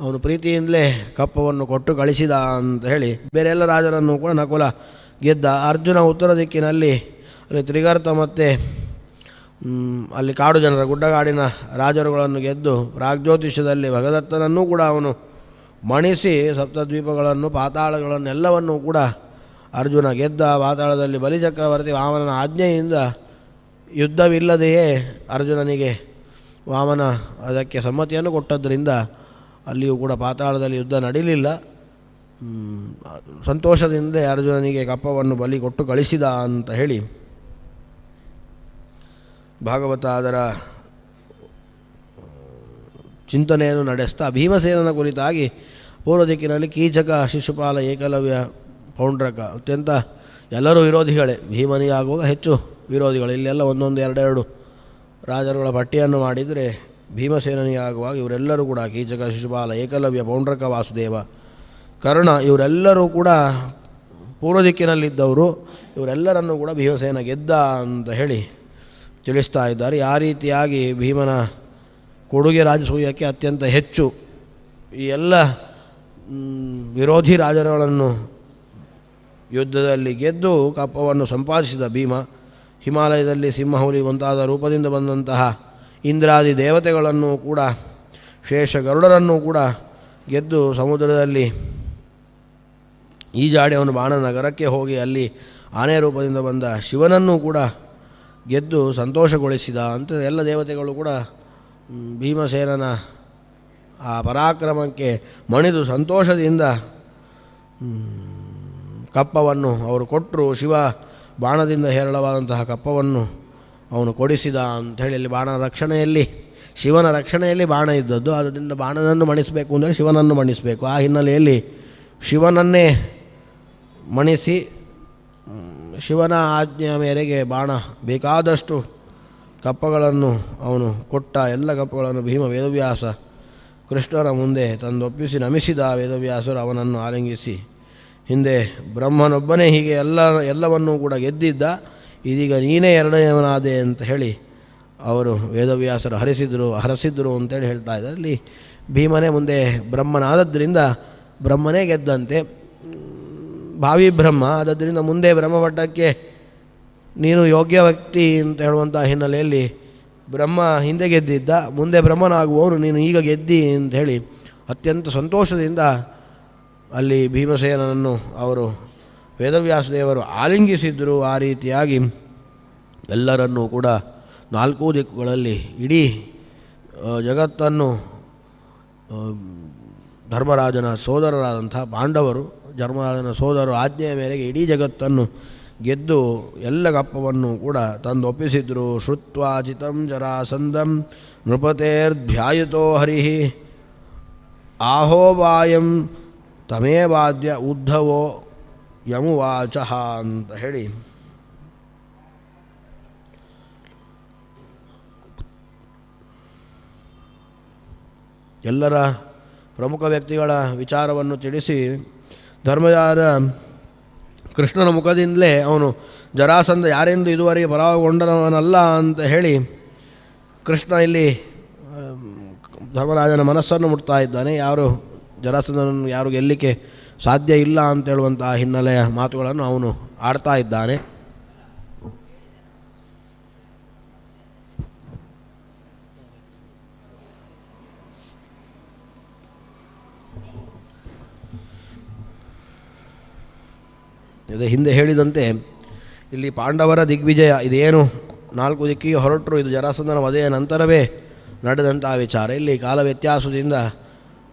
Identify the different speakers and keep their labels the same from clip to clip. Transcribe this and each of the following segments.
Speaker 1: ಅವನು ಪ್ರೀತಿಯಿಂದಲೇ ಕಪ್ಪವನ್ನು ಕೊಟ್ಟು ಕಳಿಸಿದ ಅಂತ ಹೇಳಿ ಬೇರೆ ಎಲ್ಲ ರಾಜರನ್ನು ಕೂಡ ನಕುಲ ಗೆದ್ದ ಅರ್ಜುನ ಉತ್ತರ ದಿಕ್ಕಿನಲ್ಲಿ ಅಲ್ಲಿ ತ್ರಿಗರ್ತ ಮತ್ತು ಅಲ್ಲಿ ಕಾಡು ಜನರ ಗುಡ್ಡಗಾಡಿನ ರಾಜರುಗಳನ್ನು ಗೆದ್ದು ಪ್ರಾಗ್ಜ್ಯೋತಿಷ್ಯದಲ್ಲಿ ಭಗದತ್ತನನ್ನೂ ಕೂಡ ಅವನು ಮಣಿಸಿ ಸಪ್ತದ್ವೀಪಗಳನ್ನು, ಪಾತಾಳಗಳನ್ನೆಲ್ಲವನ್ನೂ ಕೂಡ ಅರ್ಜುನ ಗೆದ್ದ ಪಾತಾಳದಲ್ಲಿ ಬಲಿಚಕ್ರವರ್ತಿ ವಾಮನ ಆಜ್ಞೆಯಿಂದ ಯುದ್ಧವಿಲ್ಲದೆಯೇ ಅರ್ಜುನನಿಗೆ ವಾಮನ ಅದಕ್ಕೆ ಸಮ್ಮತಿಯನ್ನು ಕೊಟ್ಟದ್ದರಿಂದ ಅಲ್ಲಿಯೂ ಕೂಡ ಪಾತಾಳದಲ್ಲಿ ಯುದ್ಧ ನಡೀಲಿಲ್ಲ. ಸಂತೋಷದಿಂದ ಅರ್ಜುನನಿಗೆ ಕಪ್ಪವನ್ನು ಬಲಿ ಕೊಟ್ಟು ಕಳಿಸಿದ ಅಂತ ಹೇಳಿ ಭಾಗವತ ಅದರ ಚಿಂತನೆಯನ್ನು ನಡೆಸ್ತಾ ಭೀಮಸೇನನ ಕುರಿತಾಗಿ ಪೂರ್ವ ದಿಕ್ಕಿನಲ್ಲಿ ಕೀಚಕ, ಶಿಶುಪಾಲ, ಏಕಲವ್ಯ, ಪೌಂಡ್ರಕ ಅತ್ಯಂತ ಎಲ್ಲರೂ ವಿರೋಧಿಗಳೇ. ಭೀಮನಿಗಾಗುವಾಗ ಹೆಚ್ಚು ವಿರೋಧಿಗಳು. ಇಲ್ಲೆಲ್ಲ ಒಂದೊಂದು ಎರಡೆರಡು ರಾಜರುಗಳ ಪಟ್ಟಿಯನ್ನು ಮಾಡಿದರೆ ಭೀಮಸೇನನಿಗೆ ಆಗುವಾಗ ಇವರೆಲ್ಲರೂ ಕೂಡ ಕೀಚಕ, ಶಿಶುಪಾಲ, ಏಕಲವ್ಯ, ಪೌಂಡ್ರಕ, ವಾಸುದೇವ, ಕರ್ಣ ಇವರೆಲ್ಲರೂ ಕೂಡ ಪೂರ್ವ ದಿಕ್ಕಿನಲ್ಲಿದ್ದವರು. ಇವರೆಲ್ಲರನ್ನು ಕೂಡ ಭೀಮಸೇನ ಗೆದ್ದ ಅಂತ ಹೇಳಿ ತಿಳಿಸ್ತಾ ಇದ್ದಾರೆ. ಆ ರೀತಿಯಾಗಿ ಭೀಮನ ಕೊಡುಗೆ ರಾಜಸೂಯಕ್ಕೆ ಅತ್ಯಂತ ಹೆಚ್ಚು. ಈ ಎಲ್ಲ ವಿರೋಧಿ ರಾಜರುಗಳನ್ನು ಯುದ್ಧದಲ್ಲಿ ಗೆದ್ದು ಕಪ್ಪವನ್ನು ಸಂಪಾದಿಸಿದ ಭೀಮ, ಹಿಮಾಲಯದಲ್ಲಿ ಸಿಂಹಹುಲಿ ಮುಂತಾದ ರೂಪದಿಂದ ಬಂದಂತಹ ಇಂದ್ರಾದಿ ದೇವತೆಗಳನ್ನು ಕೂಡ, ಶೇಷ ಗರುಡರನ್ನು ಕೂಡ ಗೆದ್ದು ಸಮುದ್ರದಲ್ಲಿ ಈಜಾಡಿ ಅವನು ಬಾಣನಗರಕ್ಕೆ ಹೋಗಿ ಅಲ್ಲಿ ಆನೆ ರೂಪದಿಂದ ಬಂದ ಶಿವನನ್ನು ಕೂಡ ಗೆದ್ದು ಸಂತೋಷಗೊಳಿಸಿದ ಅಂತ ಎಲ್ಲ ದೇವತೆಗಳು ಕೂಡ ಭೀಮಸೇನನ ಆ ಪರಾಕ್ರಮಕ್ಕೆ ಮಣಿದು ಸಂತೋಷದಿಂದ ಕಪ್ಪವನ್ನು ಅವರು ಕೊಟ್ಟರು. ಶಿವ ಬಾಣದಿಂದ ಹೇರಳವಾದಂತಹ ಕಪ್ಪವನ್ನು ಅವನು ಕೊಡಿಸಿದ ಅಂಥೇಳಿ ಅಲ್ಲಿ ಬಾಣ ರಕ್ಷಣೆಯಲ್ಲಿ, ಶಿವನ ರಕ್ಷಣೆಯಲ್ಲಿ ಬಾಣ ಇದ್ದದ್ದು. ಅದರಿಂದ ಬಾಣನನ್ನು ಮಣಿಸಬೇಕು ಅಂದರೆ ಶಿವನನ್ನು ಮಣಿಸಬೇಕು. ಆ ಹಿನ್ನೆಲೆಯಲ್ಲಿ ಶಿವನನ್ನೇ ಮಣಿಸಿ ಶಿವನ ಆಜ್ಞೆಯ ಮೇರೆಗೆ ಬಾಣ ಬೇಕಾದಷ್ಟು ಕಪ್ಪಗಳನ್ನು ಅವನು ಕೊಟ್ಟ ಎಲ್ಲ ಕಪ್ಪಗಳನ್ನು ಭೀಮ ವೇದವ್ಯಾಸ ಕೃಷ್ಣರ ಮುಂದೆ ತಂದೊಪ್ಪಿಸಿ ನಮಿಸಿದ ವೇದವ್ಯಾಸರು ಅವನನ್ನು ಆಲಿಂಗಿಸಿ ಹಿಂದೆ ಬ್ರಹ್ಮನೊಬ್ಬನೇ ಹೀಗೆ ಎಲ್ಲ ಎಲ್ಲವನ್ನೂ ಕೂಡ ಗೆದ್ದಿದ್ದ. ಇದೀಗ ನೀನೇ ಎರಡನೇವನಾದೆ ಅಂತ ಹೇಳಿ ಅವರು ವೇದವ್ಯಾಸರು ಹರಿಸಿದರು, ಹರಸಿದ್ರು ಅಂತೇಳಿ ಹೇಳ್ತಾ ಇದ್ದಾರೆ. ಅಲ್ಲಿ ಭೀಮನೇ ಮುಂದೆ ಬ್ರಹ್ಮನಾದದ್ದರಿಂದ ಬ್ರಹ್ಮನೇ ಗೆದ್ದಂತೆ. ಭಾವಿ ಬ್ರಹ್ಮ, ಆದ್ದರಿಂದ ಮುಂದೆ ಬ್ರಹ್ಮಪಟ್ಟಕ್ಕೆ ನೀನು ಯೋಗ್ಯ ವ್ಯಕ್ತಿ ಅಂತ ಹೇಳುವಂಥ ಹಿನ್ನೆಲೆಯಲ್ಲಿ ಬ್ರಹ್ಮ ಹಿಂದೆ ಗೆದ್ದಿದ್ದ, ಮುಂದೆ ಬ್ರಹ್ಮನಾಗುವವರು ನೀನು ಈಗ ಗೆದ್ದಿ ಅಂತ ಹೇಳಿ ಅತ್ಯಂತ ಸಂತೋಷದಿಂದ ಅಲ್ಲಿ ಭೀಮಸೇನನನ್ನು ಅವರು ವೇದವ್ಯಾಸದೇವರು ಆಲಿಂಗಿಸಿದ್ದರು ಆ ರೀತಿಯಾಗಿ ಎಲ್ಲರನ್ನೂ ಕೂಡ ನಾಲ್ಕೂ ದಿಕ್ಕುಗಳಲ್ಲಿ ಇಡೀ ಜಗತ್ತನ್ನು ಧರ್ಮರಾಜನ ಸೋದರರಾದಂಥ ಪಾಂಡವರು, ಧರ್ಮರಾಜನ ಸೋದರರು ಆಜ್ಞೆಯ ಮೇರೆಗೆ ಇಡೀ ಜಗತ್ತನ್ನು ಗೆದ್ದು ಎಲ್ಲ ಕಪ್ಪವನ್ನು ಕೂಡ ತಂದು ಒಪ್ಪಿಸಿದ್ರು ಶ್ರುತ್ವಾಚಿತಂ ಜರಾಸಂದಂ ನೃಪತೇರ್ಧ್ಯಾಯುತೋ ಹರಿ ಆಹೋವಾಯಂ ತಮೇವಾದ್ಯ ಉದ್ಧವೋ ಯಮುವಾಚ ಅಂತ ಹೇಳಿ. ಎಲ್ಲರ ಪ್ರಮುಖ ವ್ಯಕ್ತಿಗಳ ವಿಚಾರವನ್ನು ತಿಳಿಸಿ ಧರ್ಮಜಾರ ಕೃಷ್ಣನ ಮುಖದಿಂದಲೇ ಅವನು ಜರಾಸಂಧ ಯಾರೆಂದು ಇದುವರೆಗೆ ಪರಾಗೊಂಡನವನಲ್ಲ ಅಂತ ಹೇಳಿ ಕೃಷ್ಣ ಇಲ್ಲಿ, ಧರ್ಮರಾಜನ ಮನಸ್ಸನ್ನು ಮುಟ್ತಾ ಇದ್ದಾನೆ. ಯಾರು ಜರಾಸಂಧನನ್ನು ಯಾರು ಗೆಲ್ಲಲಿಕ್ಕೆ ಸಾಧ್ಯ ಇಲ್ಲ ಅಂತ ಹೇಳುವಂಥ ಹಿನ್ನೆಲೆಯ ಮಾತುಗಳನ್ನು ಅವನು ಆಡ್ತಾ ಇದ್ದಾನೆ. ಇದು ಹಿಂದೆ ಹೇಳಿದಂತೆ ಇಲ್ಲಿ ಪಾಂಡವರ ದಿಗ್ವಿಜಯ ಇದೇನು? ನಾಲ್ಕು ದಿಕ್ಕಿಗೆ ಹೊರಟರು, ಇದು ಜರಾಸಂಧನ ವಧೆಯ ನಂತರವೇ ನಡೆದಂಥ ವಿಚಾರ. ಇಲ್ಲಿ ಕಾಲ ವ್ಯತ್ಯಾಸದಿಂದ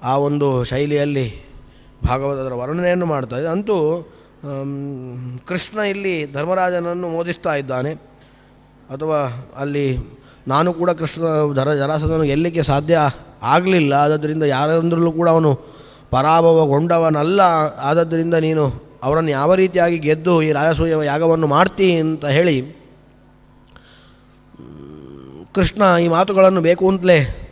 Speaker 1: ಆ ಒಂದು ಶೈಲಿಯಲ್ಲಿ ಭಾಗವತದ ವರ್ಣನೆಯನ್ನು ಮಾಡ್ತಾ ಇದೆ. ಅಂತೂ ಕೃಷ್ಣ ಇಲ್ಲಿ ಧರ್ಮರಾಜನನ್ನು ಮೋದಿಸ್ತಾ ಇದ್ದಾನೆ. ಅಥವಾ ಅಲ್ಲಿ ನಾನು ಕೂಡ ಕೃಷ್ಣ ಧರ ಜರಾಸಂಧನು ಗೆಲ್ಲಿಕ್ಕೆ ಸಾಧ್ಯ ಆಗಲಿಲ್ಲ. ಆದ್ದರಿಂದ ಯಾರಂದ್ರಲ್ಲೂ ಕೂಡ ಅವನು ಪರಾಭವಗೊಂಡವನಲ್ಲ. ಆದ್ದರಿಂದ ನೀನು ಅವರನ್ನು ಯಾವ ರೀತಿಯಾಗಿ ಗೆದ್ದು ಈ ರಾಜಸೂಯ ಯಾಗವನ್ನು ಮಾಡ್ತಿ ಅಂತ ಹೇಳಿ ಕೃಷ್ಣ ಈ ಮಾತುಗಳನ್ನು ಬೇಕು ಅಂತಲೇ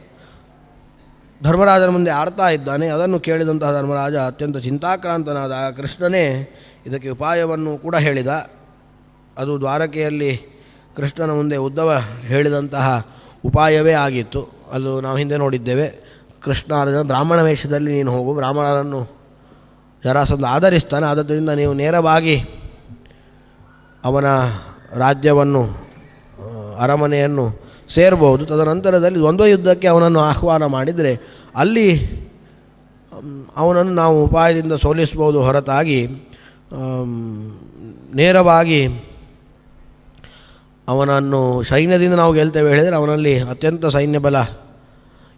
Speaker 1: ಧರ್ಮರಾಜನ ಮುಂದೆ ಆಡ್ತಾ ಇದ್ದಾನೆ, ಅದನ್ನು ಕೇಳಿದಂತಹ ಧರ್ಮರಾಜ ಅತ್ಯಂತ ಚಿಂತಾಕ್ರಾಂತನಾದ ಕೃಷ್ಣನೇ ಇದಕ್ಕೆ ಉಪಾಯವನ್ನು ಕೂಡ ಹೇಳಿದ. ಅದು ದ್ವಾರಕೆಯಲ್ಲಿ ಕೃಷ್ಣನ ಮುಂದೆ ಉದ್ದವ ಹೇಳಿದಂತಹ ಉಪಾಯವೇ ಆಗಿತ್ತು. ಅದು ನಾವು ಹಿಂದೆ ನೋಡಿದ್ದೇವೆ. ಕೃಷ್ಣ ಬ್ರಾಹ್ಮಣ ವೇಷದಲ್ಲಿ ನೀನು ಹೋಗು, ಬ್ರಾಹ್ಮಣರನ್ನು ಜರಾಸಂದು ಆಧರಿಸ್ತಾನೆ, ಆದ್ದರಿಂದ ನೀವು ನೇರವಾಗಿ ಅವನ ರಾಜ್ಯವನ್ನು ಅರಮನೆಯನ್ನು ಸೇರಬಹುದು ತದನಂತರದಲ್ಲಿ ದ್ವಂದ್ವ ಯುದ್ಧಕ್ಕೆ ಅವನನ್ನು ಆಹ್ವಾನ ಮಾಡಿದರೆ ಅಲ್ಲಿ ಅವನನ್ನು ನಾವು ಉಪಾಯದಿಂದ ಸೋಲಿಸ್ಬೋದು ಹೊರತಾಗಿ ನೇರವಾಗಿ ಅವನನ್ನು ಸೈನ್ಯದಿಂದ ನಾವು ಗೆಲ್ತೇವೆ ಹೇಳಿದರೆ ಅವನಲ್ಲಿ ಅತ್ಯಂತ ಸೈನ್ಯ ಬಲ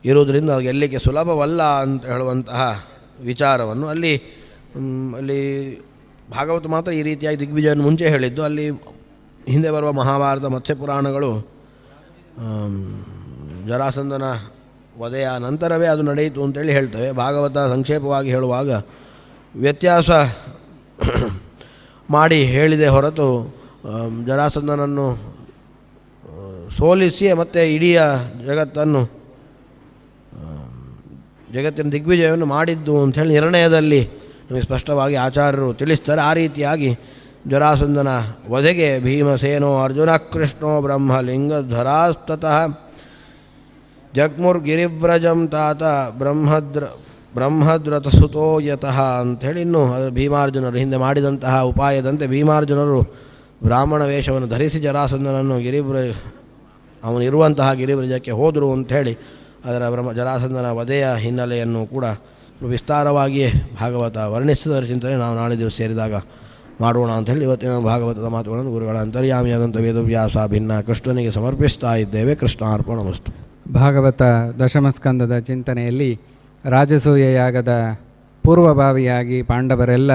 Speaker 1: ಇರುವುದರಿಂದ ಅದು ಗೆಲ್ಲಲಿಕ್ಕೆ ಸುಲಭವಲ್ಲ ಅಂತ ಹೇಳುವಂತಹ ವಿಚಾರವನ್ನು ಅಲ್ಲಿ ಅಲ್ಲಿ ಭಾಗವತ ಮಾತ್ರ ಈ ರೀತಿಯಾಗಿ ದಿಗ್ವಿಜಯನ ಮುಂಚೆ ಹೇಳಿದ್ದು. ಅಲ್ಲಿ ಹಿಂದೆ ಬರುವ ಮಹಾಭಾರತ ಮತ್ಸ್ಯ ಪುರಾಣಗಳು ಆಮ್, ಜರಾಸಂಧನ ವಧೆಯ ನಂತರವೇ ಅದು ನಡೆಯಿತು ಅಂತೇಳಿ ಹೇಳ್ತೇವೆ. ಭಾಗವತ ಸಂಕ್ಷೇಪವಾಗಿ ಹೇಳುವಾಗ ವ್ಯತ್ಯಾಸ ಮಾಡಿ ಹೇಳಿದೆ ಹೊರತು ಜರಾಸಂದನನ್ನು ಸೋಲಿಸಿ ಮತ್ತು ಇಡೀ ಜಗತ್ತನ್ನು ಜಗತ್ತಿನ ದಿಗ್ವಿಜಯವನ್ನು ಮಾಡಿದ್ದು ಅಂಥೇಳಿ ನಿರ್ಣಯದಲ್ಲಿ ನಮಗೆ ಸ್ಪಷ್ಟವಾಗಿ ಆಚಾರ್ಯರು ತಿಳಿಸ್ತಾರೆ. ಆ ರೀತಿಯಾಗಿ ಜರಾಸಂಧನ ವಧೆಗೆ ಭೀಮಸೇನೋ ಅರ್ಜುನ ಕೃಷ್ಣೋ ಬ್ರಹ್ಮಲಿಂಗಧ್ವರಾಸ್ತತಃ ಜಗ್ಮುರ್ಗಿರಿವ್ರಜಂ ತಾತ ಬ್ರಹ್ಮದ್ರ ಬ್ರಹ್ಮದ್ರತಸುತೋ ಯತಃ ಅಂಥೇಳಿ ಇನ್ನೂ ಅದು ಭೀಮಾರ್ಜುನರು ಹಿಂದೆ ಮಾಡಿದಂತಹ ಉಪಾಯದಂತೆ ಭೀಮಾರ್ಜುನರು ಬ್ರಾಹ್ಮಣ ವೇಷವನ್ನು ಧರಿಸಿ ಜರಾಸಂದನನ್ನು ಗಿರಿವ್ರ ಅವನು ಇರುವಂತಹ ಗಿರಿವ್ರಜಕ್ಕೆ ಹೋದರು ಅಂಥೇಳಿ ಅದರ ಬ್ರಹ್ಮ ಜರಾಸಂದನ ವಧೆಯ ಹಿನ್ನೆಲೆಯನ್ನು ಕೂಡ ವಿಸ್ತಾರವಾಗಿಯೇ ಭಾಗವತ ವರ್ಣಿಸಿದರ ಚಿಂತನೆ ನಾವು ನಾಳೆ ದಿವಸ ಸೇರಿದಾಗ ಮಾಡೋಣ ಅಂತ ಹೇಳಿ ಇವತ್ತಿನ ಭಾಗವತದ ಮಾತುಗಳನ್ನು ಗುರುಗಳ ಅಂತರ್ಯಾಮಿಯಾದಂಥ ವೇದವ್ಯಾಸ ಭಿನ್ನ ಕೃಷ್ಣನಿಗೆ ಸಮರ್ಪಿಸ್ತಾ ಇದ್ದೇವೆ. ಕೃಷ್ಣಾರ್ಪಣ ವಸ್ತು
Speaker 2: ಭಾಗವತ ದಶಮಸ್ಕಂದದ ಚಿಂತನೆಯಲ್ಲಿ ರಾಜಸೂಯ ಯಾಗದ ಪೂರ್ವಭಾವಿಯಾಗಿ ಪಾಂಡವರೆಲ್ಲ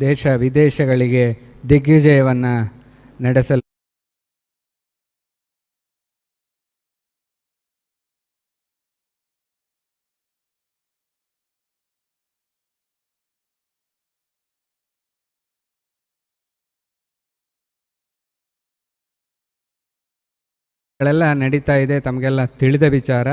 Speaker 2: ದೇಶ ವಿದೇಶಗಳಿಗೆ ದಿಗ್ವಿಜಯವನ್ನು ನಡೆಸಲು ಗಳೆಲ್ಲ ನಡೀತಾ ಇದೆ ತಮಗೆಲ್ಲ ತಿಳಿದ ವಿಚಾರ.